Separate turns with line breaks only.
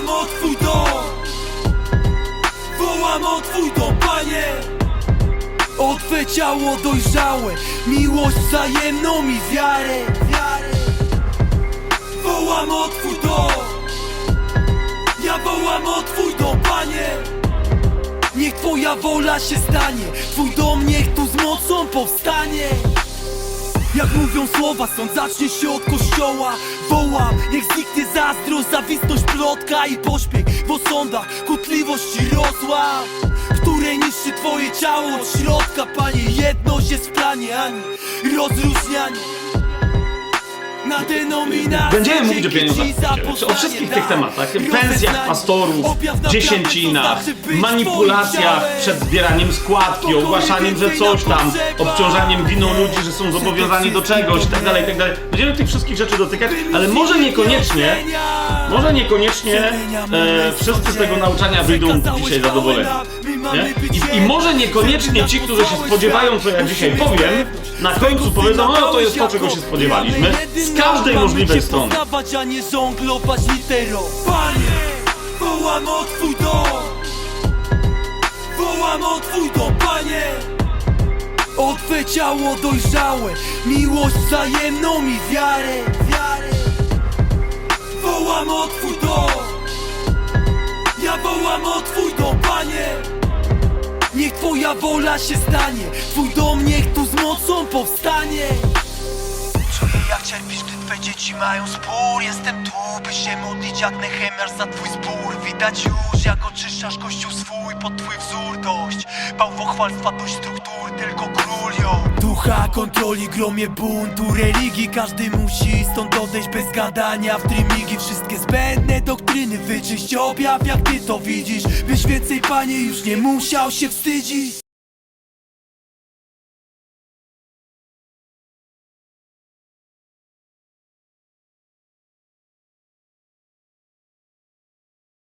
Wołam o twój dom. Wołam o twój dom, panie. O twe ciało dojrzałe. Miłość wzajemną i wiarę Wołam o twój dom. Ja wołam o twój dom, panie. Niech twoja wola się stanie. Twój dom niech tu z mocą powstanie. Jak mówią słowa, sąd zacznie się od kościoła. Wołam, niech zniknie zazdrość, zawistność, plotka i pośpiech W osądach Które niszczy twoje ciało od środka, panie. Jedność jest w planie, ani rozróżnianie. Na denominację
Będziemy mówić o pieniądzach, o wszystkich tych tematach, pensjach pastorów, dziesięcinach, manipulacjach przed zbieraniem składki, ogłaszaniem, że coś tam, obciążaniem winą ludzi, że są zobowiązani do czegoś, tak dalej, tak dalej. Będziemy tych wszystkich rzeczy dotykać, ale może niekoniecznie, może niekoniecznie e, wszyscy z tego nauczania wyjdą dzisiaj zadowoleni. Nie? I, I może niekoniecznie ci, którzy się spodziewają, co ja dzisiaj powiem, na końcu powiedzą, no to jest to, czego się spodziewaliśmy, z każdej możliwej strony.
Panie, wołam o twój dom. Wołam o twój dom, panie. O twe ciało dojrzałe Miłość wzajemną i Wiarę Wołam o twój dom. Ja wołam o twój dom, panie. Niech twoja wola się stanie. Twój dom niech tu z mocą powstanie cierpisz, gdy twe dzieci mają spór. Jestem tu, by się modlić jak Nehemiasz za twój spór. Widać już jak oczyszczasz kościół swój pod twój wzór. Dość bałwochwalstwa, dość struktur, tylko król ją. Ducha kontroli, gromie buntu religii. Każdy musi stąd odejść bez gadania. W trymigi Wszystkie zbędne doktryny wyczyść. Objaw jak ty to widzisz. Byś więcej panie już nie musiał się wstydzić